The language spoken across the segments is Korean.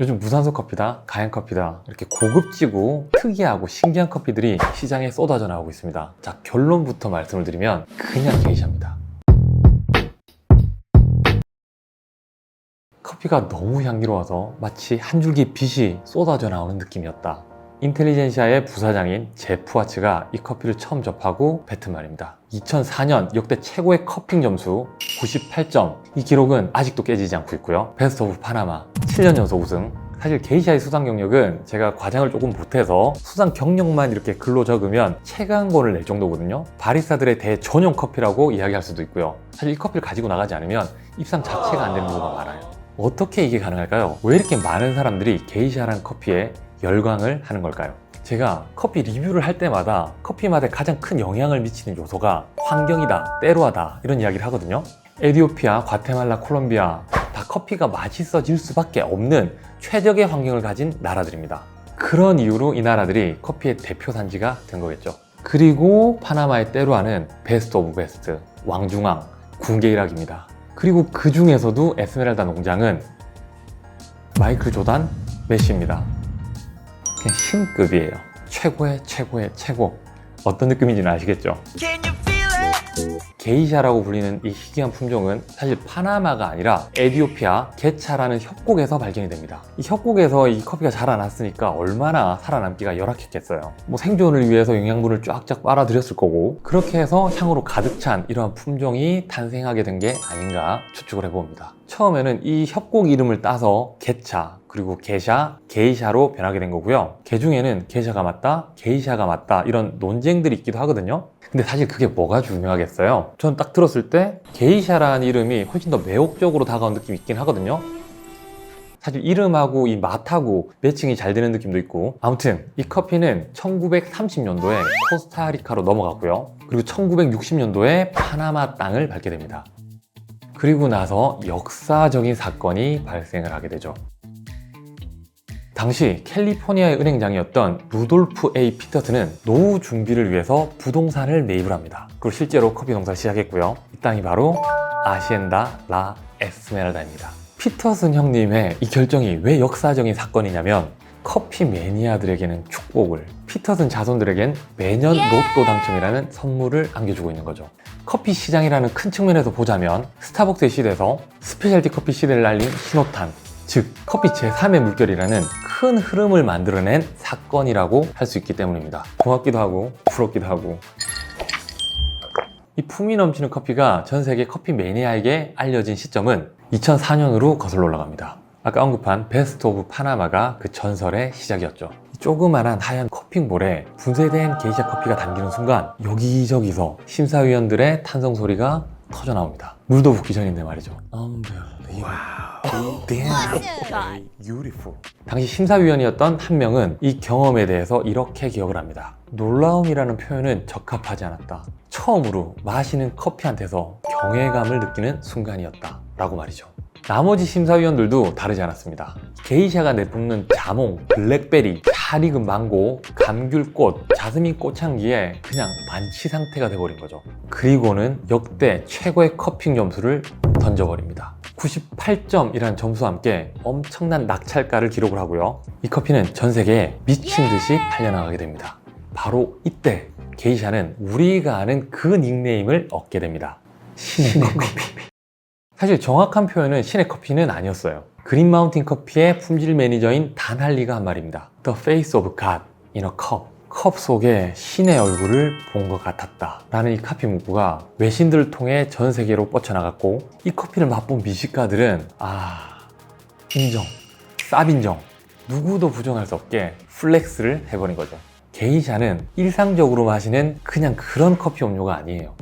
요즘 무산소 커피다, 가양 커피다 이렇게 고급지고 특이하고 신기한 커피들이 시장에 쏟아져 나오고 있습니다. 자 결론부터 말씀을 드리면 그냥 게이샤입니다. 커피가 너무 향기로워서 마치 한 줄기 빛이 쏟아져 나오는 느낌이었다. 인텔리젠시아의 부사장인 제프 와츠가 이 커피를 처음 접하고 뱉은 말입니다. 2004년 역대 최고의 커핑 점수 98점. 이 기록은 아직도 깨지지 않고 있고요. 베스트 오브 파나마 7년 연속 우승. 사실 게이샤의 수상 경력은 제가 과장을 조금 못해서 수상 경력만 이렇게 글로 적으면 최강권을 낼 정도거든요. 바리스타들의 대전용 커피라고 이야기할 수도 있고요. 사실 이 커피를 가지고 나가지 않으면 입상 자체가 안 되는 경우가 많아요. 어떻게 이게 가능할까요? 왜 이렇게 많은 사람들이 게이샤라는 커피에 열광을 하는 걸까요? 제가 커피 리뷰를 할 때마다 커피 맛에 가장 큰 영향을 미치는 요소가 환경이다, 때로하다 이런 이야기를 하거든요. 에디오피아, 과테말라, 콜롬비아 다 커피가 맛있어질 수밖에 없는 최적의 환경을 가진 나라들입니다. 그런 이유로 이 나라들이 커피의 대표 산지가 된 거겠죠. 그리고 파나마의 때로하는 베스트 오브 베스트, 왕중왕, 군계일학입니다. 그리고 그 중에서도 에스메랄다 농장은 마이클 조단, 메시입니다. 그냥 신급이에요. 최고의 최고의 최고. 어떤 느낌인지는 아시겠죠? 게이샤라고 불리는 이 희귀한 품종은 사실 파나마가 아니라 에디오피아 게차라는 협곡에서 발견이 됩니다. 이 협곡에서 이 커피가 자라났으니까 얼마나 살아남기가 열악했겠어요. 뭐 생존을 위해서 영양분을 쫙쫙 빨아들였을 거고 그렇게 해서 향으로 가득 찬 이러한 품종이 탄생하게 된 게 아닌가 추측을 해봅니다. 처음에는 이 협곡 이름을 따서 게차 그리고 게샤, 게이샤로 변하게 된 거고요. 개 중에는 게샤가 맞다, 게이샤가 맞다 이런 논쟁들이 있기도 하거든요. 근데 사실 그게 뭐가 중요하겠어요? 저는 딱 들었을 때 게이샤라는 이름이 훨씬 더 매혹적으로 다가온 느낌이 있긴 하거든요. 사실 이름하고 이 맛하고 매칭이 잘 되는 느낌도 있고 아무튼 이 커피는 1930년도에 코스타리카로 넘어가고요. 그리고 1960년도에 파나마 땅을 밟게 됩니다. 그리고 나서 역사적인 사건이 발생을 하게 되죠. 당시 캘리포니아의 은행장이었던 루돌프 A 피터스는 노후 준비를 위해서 부동산을 매입을 합니다. 그리고 실제로 커피 농사를 시작했고요. 이 땅이 바로 아시엔다 라 에스메랄다입니다. 피터슨 형님의 이 결정이 왜 역사적인 사건이냐면 커피 매니아들에게는 축복을, 피터슨 자손들에겐 매년 로또 당첨이라는 선물을 안겨주고 있는 거죠. 커피 시장이라는 큰 측면에서 보자면 스타벅스의 시대에서 스페셜티 커피 시대를 알린 신호탄, 즉 커피 제3의 물결이라는 큰 흐름을 만들어낸 사건이라고 할 수 있기 때문입니다. 고맙기도 하고 부럽기도 하고 이 품이 넘치는 커피가 전 세계 커피 매니아에게 알려진 시점은 2004년으로 거슬러 올라갑니다. 아까 언급한 베스트 오브 파나마가 그 전설의 시작이었죠. 이 조그만한 하얀 커핑볼에 분쇄된 게이샤 커피가 담기는 순간 여기저기서 심사위원들의 탄성 소리가 터져 나옵니다. 물도 붓기 전인데 말이죠. Damn, beautiful. 당시 심사위원이었던 한 명은 이 경험에 대해서 이렇게 기억을 합니다. 놀라움이라는 표현은 적합하지 않았다. 처음으로 마시는 커피한테서 경외감을 느끼는 순간이었다. 라고 말이죠. 나머지 심사위원들도 다르지 않았습니다. 게이샤가 내뿜는 자몽, 블랙베리, 잘 익은 망고, 감귤꽃, 자스민 꽃향기에 그냥 만취 상태가 돼버린 거죠. 그리고는 역대 최고의 커핑 점수를 던져버립니다. 98점이라는 점수와 함께 엄청난 낙찰가를 기록을 하고요. 이 커피는 전 세계에 미친 듯이 팔려나가게 됩니다. 바로 이때 게이샤는 우리가 아는 그 닉네임을 얻게 됩니다. 신의, 커피. 사실 정확한 표현은 신의 커피는 아니었어요. 그린 마운틴 커피의 품질 매니저인 단 할리가 한 말입니다. The face of God in a cup. 컵 속에 신의 얼굴을 본 것 같았다. 라는 이 카피 문구가 외신들을 통해 전 세계로 뻗쳐나갔고, 이 커피를 맛본 미식가들은, 아, 인정. 쌉인정. 누구도 부정할 수 없게 플렉스를 해버린 거죠. 게이샤는 일상적으로 마시는 그냥 그런 커피 음료가 아니에요.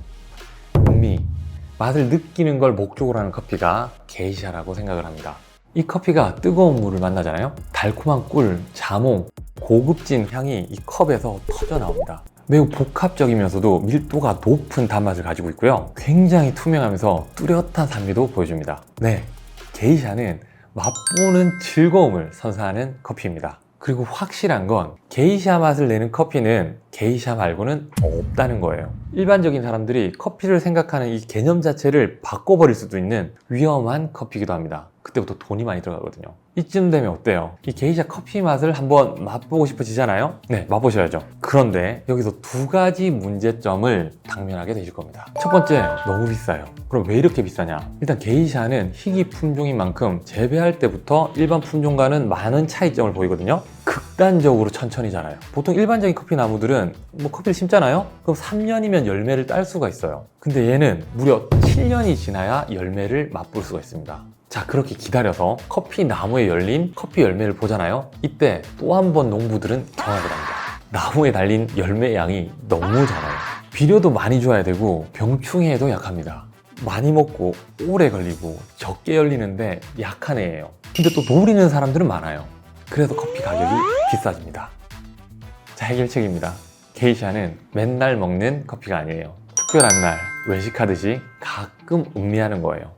맛을 느끼는 걸 목적으로 하는 커피가 게이샤라고 생각을 합니다. 이 커피가 뜨거운 물을 만나잖아요. 달콤한 꿀, 자몽, 고급진 향이 이 컵에서 터져 나옵니다. 매우 복합적이면서도 밀도가 높은 단맛을 가지고 있고요. 굉장히 투명하면서 뚜렷한 산미도 보여줍니다. 네, 게이샤는 맛보는 즐거움을 선사하는 커피입니다. 그리고 확실한 건 게이샤 맛을 내는 커피는 게이샤 말고는 없다는 거예요. 일반적인 사람들이 커피를 생각하는 이 개념 자체를 바꿔버릴 수도 있는 위험한 커피이기도 합니다. 그때부터 돈이 많이 들어가거든요. 이쯤 되면 어때요? 이 게이샤 커피 맛을 한번 맛보고 싶어지잖아요? 네, 맛보셔야죠. 그런데 여기서 두 가지 문제점을 당면하게 되실 겁니다. 첫 번째, 너무 비싸요. 그럼 왜 이렇게 비싸냐? 일단 게이샤는 희귀 품종인 만큼 재배할 때부터 일반 품종과는 많은 차이점을 보이거든요. 극단적으로 천천히 자라요. 보통 일반적인 커피 나무들은 뭐 커피를 심잖아요? 그럼 3년이면 열매를 딸 수가 있어요. 근데 얘는 무려 7년이 지나야 열매를 맛볼 수가 있습니다. 자, 그렇게 기다려서 커피 나무에 열린 커피 열매를 보잖아요? 이때 또 한 번 농부들은 경악을 합니다. 나무에 달린 열매 양이 너무 작아요. 비료도 많이 줘야 되고 병충해에도 약합니다. 많이 먹고 오래 걸리고 적게 열리는데 약한 애예요. 근데 또 노리는 사람들은 많아요. 그래서 커피 가격이 비싸집니다. 자, 해결책입니다. 게이샤는 맨날 먹는 커피가 아니에요. 특별한 날 외식하듯이 가끔 음미하는 거예요.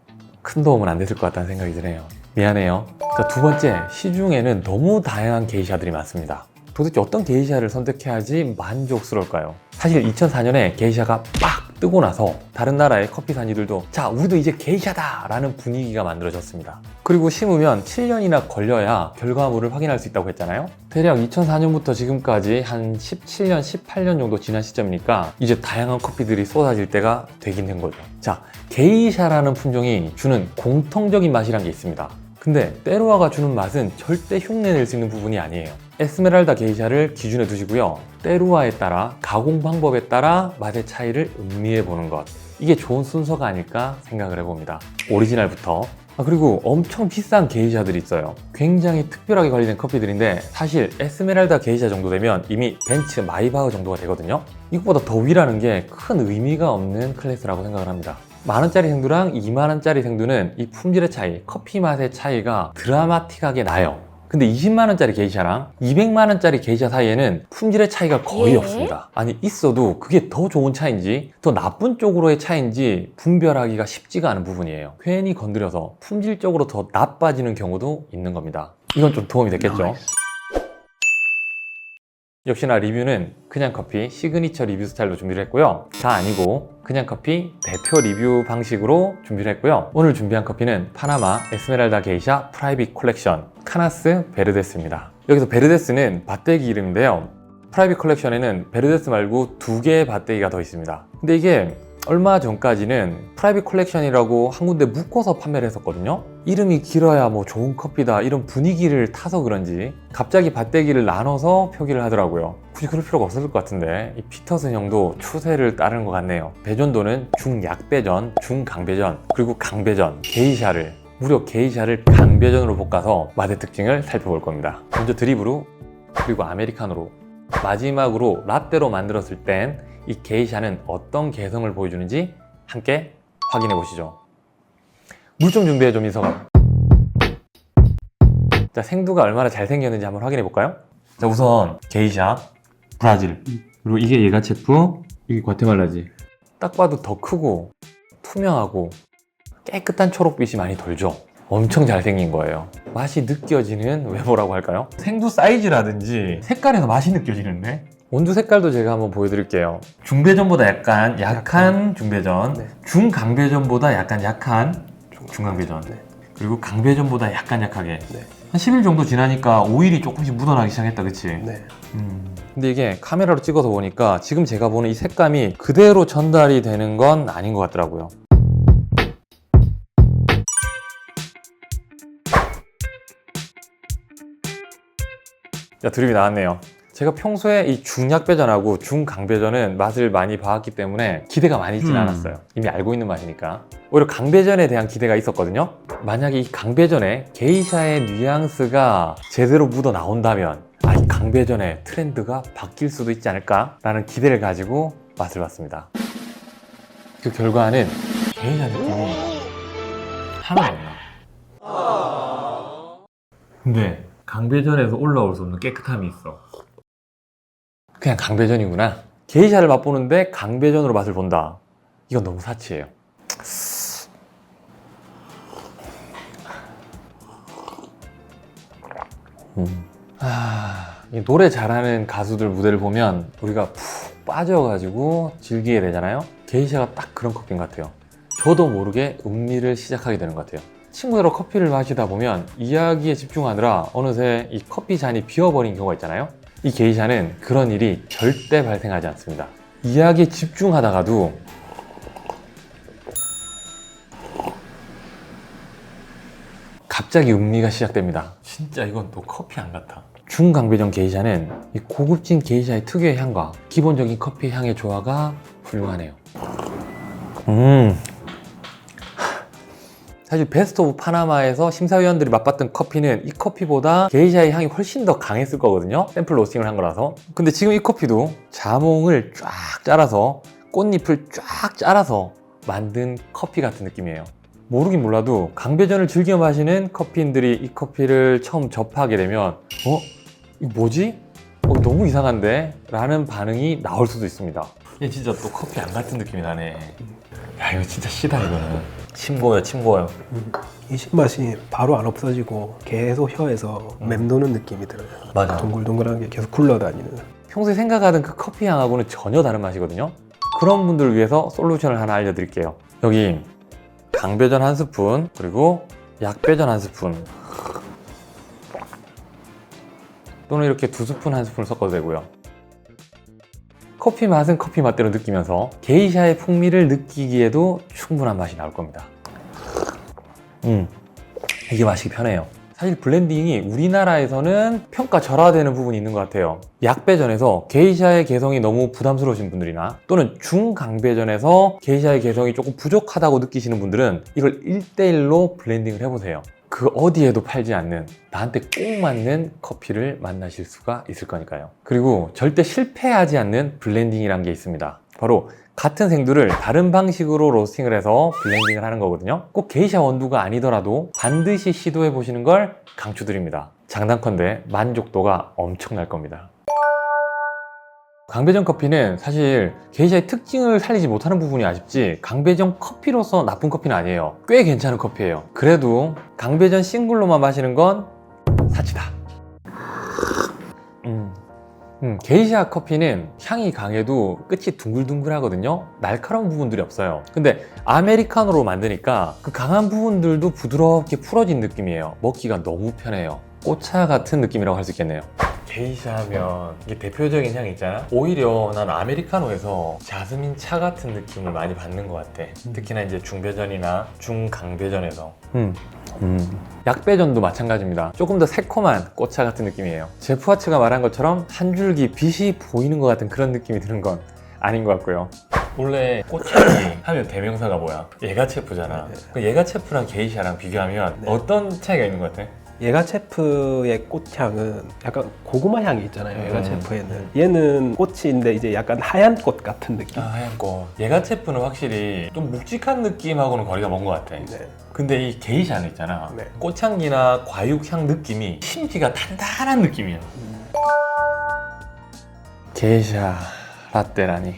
큰 도움은 안 됐을 것 같다는 생각이 드네요. 미안해요. 자, 두 번째, 시중에는 너무 다양한 게이샤들이 많습니다. 도대체 어떤 게이샤를 선택해야지 만족스러울까요? 사실 2004년에 게이샤가 빡 뜨고 나서 다른 나라의 커피 산지들도 자, 우리도 이제 게이샤다! 라는 분위기가 만들어졌습니다. 그리고 심으면 7년이나 걸려야 결과물을 확인할 수 있다고 했잖아요. 대략 2004년부터 지금까지 한 17년, 18년 정도 지난 시점이니까 이제 다양한 커피들이 쏟아질 때가 되긴 된 거죠. 자, 게이샤라는 품종이 주는 공통적인 맛이란 게 있습니다. 근데 때로와가 주는 맛은 절대 흉내낼 수 있는 부분이 아니에요. 에스메랄다 게이샤를 기준에 두시고요. 때루아에 따라 가공 방법에 따라 맛의 차이를 음미해 보는 것. 이게 좋은 순서가 아닐까 생각을 해봅니다. 오리지널부터. 아, 그리고 엄청 비싼 게이샤들이 있어요. 굉장히 특별하게 관리된 커피들인데 사실 에스메랄다 게이샤 정도 되면 이미 벤츠 마이바흐 정도가 되거든요. 이것보다 더 위라는 게 큰 의미가 없는 클래스라고 생각을 합니다. 만원짜리 생두랑 2만원짜리 생두는 이 품질의 차이, 커피 맛의 차이가 드라마틱하게 나요. 근데 20만 원짜리 게이샤랑 200만 원짜리 게이샤 사이에는 품질의 차이가 거의 예? 없습니다. 아니, 있어도 그게 더 좋은 차인지, 더 나쁜 쪽으로의 차인지 분별하기가 쉽지가 않은 부분이에요. 괜히 건드려서 품질적으로 더 나빠지는 경우도 있는 겁니다. 이건 좀 도움이 됐겠죠? 역시나 리뷰는 그냥 커피 시그니처 리뷰 스타일로 준비를 했고요. 다 아니고 그냥 커피 대표 리뷰 방식으로 준비를 했고요. 오늘 준비한 커피는 파나마 에스메랄다 게이샤 프라이빗 콜렉션 카나스 베르데스입니다. 여기서 베르데스는 밭대기 이름인데요. 프라이빗 컬렉션에는 베르데스 말고 두 개의 밭대기가 더 있습니다. 근데 이게 얼마 전까지는 프라이빗 컬렉션이라고 한 군데 묶어서 판매를 했었거든요. 이름이 길어야 뭐 좋은 커피다 이런 분위기를 타서 그런지 갑자기 밭대기를 나눠서 표기를 하더라고요. 굳이 그럴 필요가 없었을 것 같은데 이 피터슨 형도 추세를 따르는 것 같네요. 배전도는 중약배전, 중강배전, 그리고 강배전, 게이샤를 무려 게이샤를 강배전으로 볶아서 맛의 특징을 살펴볼 겁니다. 먼저 드립으로 그리고 아메리카노로 마지막으로 라떼로 만들었을 땐 이 게이샤는 어떤 개성을 보여주는지 함께 확인해 보시죠. 물 좀 준비해 줘 민서가. 자 생두가 얼마나 잘생겼는지 한번 확인해 볼까요? 자 우선 게이샤 브라질 그리고 이게 얘가 체프 이게 과테말라지 딱 봐도 더 크고 투명하고 깨끗한 초록빛이 많이 돌죠. 엄청 잘생긴 거예요. 맛이 느껴지는 외모라고 할까요? 생두 사이즈라든지 색깔에서 맛이 느껴지는데? 원두 색깔도 제가 한번 보여드릴게요. 중배전보다 약간 약한 중배전, 네. 중강배전보다 약간 약한 중강배전, 네. 그리고 강배전보다 약간 약하게. 네. 한 10일 정도 지나니까 오일이 조금씩 묻어나기 시작했다, 그치? 네. 음. 근데 이게 카메라로 찍어서 보니까 지금 제가 보는 이 색감이 그대로 전달이 되는 건 아닌 것 같더라고요. 자, 드립이 나왔네요. 제가 평소에 이 중약배전하고 중강배전은 맛을 많이 봐왔기 때문에 기대가 많이 있진 음. 않았어요. 이미 알고 있는 맛이니까. 오히려 강배전에 대한 기대가 있었거든요. 만약에 이 강배전에 게이샤의 뉘앙스가 제대로 묻어 나온다면 아, 이 강배전의 트렌드가 바뀔 수도 있지 않을까라는 기대를 가지고 맛을 봤습니다. 그 결과는 게이샤 느낌이 하나도 안 나. 근데 강배전에서 올라올 수 없는 깨끗함이 있어. 그냥 강배전이구나. 게이샤를 맛보는데 강배전으로 맛을 본다. 이건 너무 사치예요. 음. 아, 이 노래 잘하는 가수들 무대를 보면 우리가 푹 빠져가지고 즐기게 되잖아요. 게이샤가 딱 그런 커피인 것 같아요. 저도 모르게 음미를 시작하게 되는 것 같아요. 친구들하고 커피를 마시다 보면 이야기에 집중하느라 어느새 이 커피 잔이 비어버린 경우가 있잖아요. 이 게이샤는 그런 일이 절대 발생하지 않습니다. 이야기에 집중하다가도 갑자기 음미가 시작됩니다. 진짜 이건 또 커피 안 같아. 중강배전 게이샤는 이 고급진 게이샤의 특유의 향과 기본적인 커피 향의 조화가 훌륭하네요. 음. 사실 베스트 오브 파나마에서 심사위원들이 맛봤던 커피는 이 커피보다 게이샤의 향이 훨씬 더 강했을 거거든요. 샘플 로스팅을 한 거라서. 근데 지금 이 커피도 자몽을 쫙 짜라서 꽃잎을 쫙 짜라서 만든 커피 같은 느낌이에요. 모르긴 몰라도 강배전을 즐겨 마시는 커피인들이 이 커피를 처음 접하게 되면 어? 이거 뭐지? 어, 너무 이상한데? 라는 반응이 나올 수도 있습니다. 이게 진짜 또 커피 안 같은 느낌이 나네. 야 이거 진짜 시다 이거는. 침고요 침고요. 이 신맛이 바로 안 없어지고 계속 혀에서 맴도는 느낌이 들어요. 맞아. 동글동글한 게 계속 굴러다니는. 평소에 생각하던 그 커피 향하고는 전혀 다른 맛이거든요. 그런 분들을 위해서 솔루션을 하나 알려드릴게요. 여기 강배전 한 스푼 그리고 약배전 한 스푼 또는 이렇게 두 스푼 한 스푼을 섞어도 되고요. 커피 맛은 커피 맛대로 느끼면서 게이샤의 풍미를 느끼기에도 충분한 맛이 나올 겁니다. 음, 이게 마시기 편해요. 사실 블렌딩이 우리나라에서는 평가 절하되는 부분이 있는 것 같아요. 약배전에서 게이샤의 개성이 너무 부담스러우신 분들이나 또는 중강배전에서 게이샤의 개성이 조금 부족하다고 느끼시는 분들은 이걸 1대1로 블렌딩을 해보세요. 그 어디에도 팔지 않는 나한테 꼭 맞는 커피를 만나실 수가 있을 거니까요. 그리고 절대 실패하지 않는 블렌딩이란 게 있습니다. 바로 같은 생두를 다른 방식으로 로스팅을 해서 블렌딩을 하는 거거든요. 꼭 게이샤 원두가 아니더라도 반드시 시도해 보시는 걸 강추드립니다. 장단컨대 만족도가 엄청날 겁니다. 강배전 커피는 사실 게이샤의 특징을 살리지 못하는 부분이 아쉽지 강배전 커피로서 나쁜 커피는 아니에요. 꽤 괜찮은 커피예요. 그래도 강배전 싱글로만 마시는 건 사치다. 음. 음, 게이샤 커피는 향이 강해도 끝이 둥글둥글하거든요. 날카로운 부분들이 없어요. 근데 아메리카노로 만드니까 그 강한 부분들도 부드럽게 풀어진 느낌이에요. 먹기가 너무 편해요. 꽃차 같은 느낌이라고 할 수 있겠네요. 게이샤 하면 이게 대표적인 향이 있잖아. 오히려 난 아메리카노에서 자스민 차 같은 느낌을 많이 받는 것 같아. 특히나 이제 중배전이나 중강배전에서. 음. 약배전도 마찬가지입니다. 조금 더 새콤한 꽃차 같은 느낌이에요. 제프와츠가 말한 것처럼 한 줄기 빛이 보이는 것 같은 그런 느낌이 드는 건 아닌 것 같고요. 원래 꽃향이 하면 대명사가 뭐야? 예가체프잖아. 그 예가체프랑 게이샤랑 비교하면 네. 어떤 차이가 있는 것 같아? 예가체프의 꽃향은 약간 고구마 향이 있잖아요. 음. 예가체프에는 얘는 꽃인데 이제 약간 하얀 꽃 같은 느낌. 아, 하얀 꽃. 예가체프는 확실히 좀 묵직한 느낌하고는 거리가 먼 것 같아. 네. 근데 이 게이샤는 있잖아. 네. 꽃향기나 과육향 느낌이 심기가 단단한 느낌이야. 게이샤 라떼라니.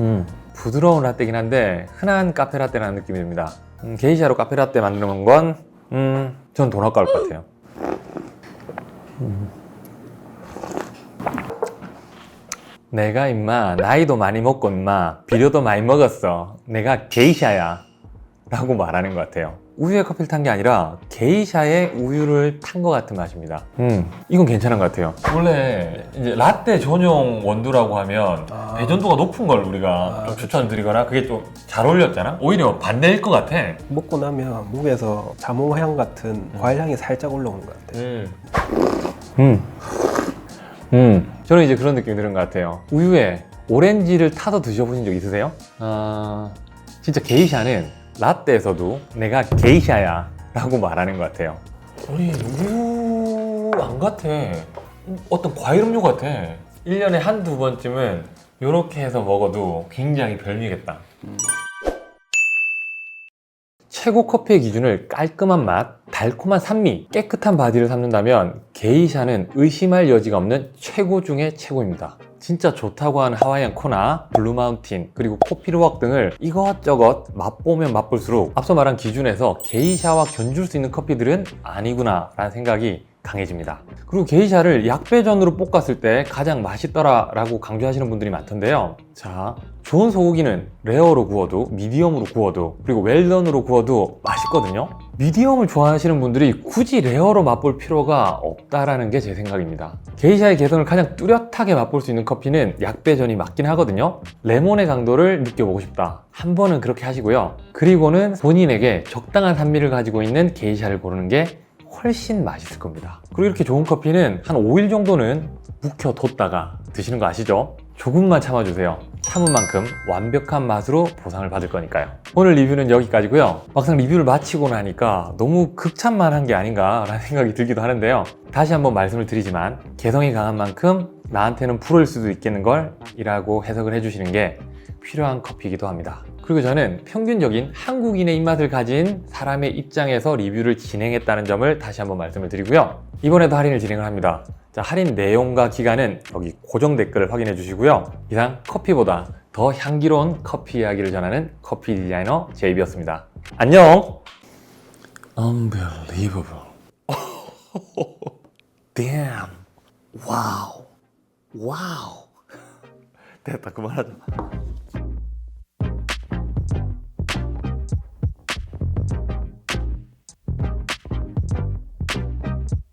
음, 부드러운 라떼긴 한데 흔한 카페 라떼라는 느낌이 듭니다. 음, 게이샤로 카페 라떼 만드는 건, 음, 전 돈 아까울 것 같아요. 음. 내가 임마 나이도 많이 먹고 임마 비료도 많이 먹었어. 내가 게이샤야. 라고 말하는 것 같아요. 우유에 커피를 탄 게 아니라 게이샤에 우유를 탄 것 같은 맛입니다. 음, 이건 괜찮은 것 같아요. 원래 이제 라떼 전용 원두라고 하면 아. 배전도가 높은 걸 우리가 아, 좀 추천드리거나 그게 좀 잘 어울렸잖아. 오히려 반대일 것 같아. 먹고 나면 목에서 자몽향 같은 과일 향이 살짝 올라오는 것 같아요. 음. 음. 음. 저는 이제 그런 느낌이 드는 것 같아요. 우유에 오렌지를 타서 드셔보신 적 있으세요? 아, 진짜 게이샤는 라떼에서도 내가 게이샤야 라고 말하는 것 같아요. 아니, 우유 안 같아. 어떤 과일 음료 같아. 1년에 한두 번쯤은 이렇게 해서 먹어도 굉장히 별미겠다. 최고 커피의 기준을 깔끔한 맛, 달콤한 산미, 깨끗한 바디를 삼는다면 게이샤는 의심할 여지가 없는 최고 중의 최고입니다. 진짜 좋다고 하는 하와이안 코나, 블루마운틴, 그리고 코피르웍 등을 이것저것 맛보면 맛볼수록 앞서 말한 기준에서 게이샤와 견줄 수 있는 커피들은 아니구나 라는 생각이 강해집니다. 그리고 게이샤를 약배전으로 볶았을 때 가장 맛있더라 라고 강조하시는 분들이 많던데요. 자, 좋은 소고기는 레어로 구워도 미디엄으로 구워도 그리고 웰던으로 구워도 맛있거든요. 미디엄을 좋아하시는 분들이 굳이 레어로 맛볼 필요가 없다라는 게 제 생각입니다. 게이샤의 개성을 가장 뚜렷하게 맛볼 수 있는 커피는 약배전이 맞긴 하거든요. 레몬의 강도를 느껴보고 싶다. 한 번은 그렇게 하시고요. 그리고는 본인에게 적당한 산미를 가지고 있는 게이샤를 고르는 게 훨씬 맛있을 겁니다. 그리고 이렇게 좋은 커피는 한 5일 정도는 묵혀뒀다가 드시는 거 아시죠? 조금만 참아주세요. 참은 만큼 완벽한 맛으로 보상을 받을 거니까요. 오늘 리뷰는 여기까지고요. 막상 리뷰를 마치고 나니까 너무 극찬만 한 게 아닌가라는 생각이 들기도 하는데요. 다시 한번 말씀을 드리지만 개성이 강한 만큼 나한테는 불을 수도 있겠는 걸 이라고 해석을 해주시는 게 필요한 커피이기도 합니다. 그리고 저는 평균적인 한국인의 입맛을 가진 사람의 입장에서 리뷰를 진행했다는 점을 다시 한번 말씀을 드리고요. 이번에도 할인을 진행을 합니다. 자, 할인 내용과 기간은 여기 고정 댓글을 확인해 주시고요. 이상 커피보다 더 향기로운 커피 이야기를 전하는 커피 디자이너 제이비였습니다. 안녕! Unbelievable. Damn. 와우. 와우. 됐다, 그만하자.